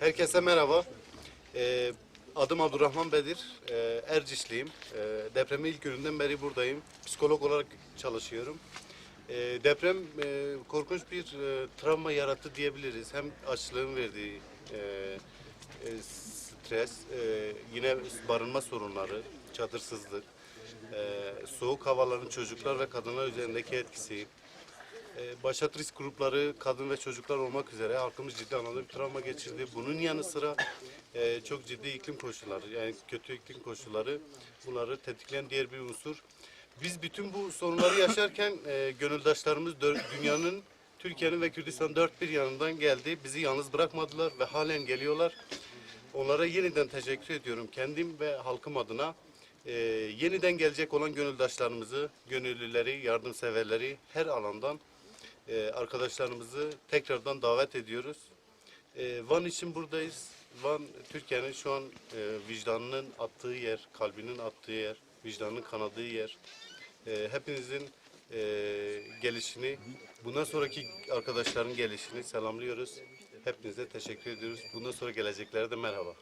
Herkese merhaba. Ee, adım Abdurrahman Bedir. Ee, Ercişliyim. Ee, depremin ilk gününden beri buradayım. Psikolog olarak çalışıyorum. Ee, deprem e, korkunç bir e, travma yarattı diyebiliriz. Hem açlığın verdiği e, stres, yine barınma sorunları, çadırsızlık, soğuk havaların çocuklar ve kadınlar üzerindeki etkisi, başat risk grupları kadın ve çocuklar olmak üzere halkımız ciddi anlamda bir travma geçirdi. Bunun yanı sıra e, çok ciddi iklim koşulları yani kötü iklim koşulları bunları tetikleyen diğer bir unsur. Biz bütün bu sorunları yaşarken e, gönüldaşlarımız dünyanın Türkiye'nin ve Kürdistan dört bir yanından geldi. Bizi yalnız bırakmadılar ve halen geliyorlar. Onlara yeniden teşekkür ediyorum kendim ve halkım adına. Ee, yeniden gelecek olan gönüldaşlarımızı, gönüllüleri, yardımseverleri her alandan e, arkadaşlarımızı tekrardan davet ediyoruz. E, Van için buradayız. Van Türkiye'nin şu an e, vicdanının attığı yer, kalbinin attığı yer, vicdanının kanadığı yer. E, hepinizin e, gelişini, bundan sonraki arkadaşların gelişini selamlıyoruz. Hepinize teşekkür ediyoruz. Bundan sonra geleceklere de merhaba.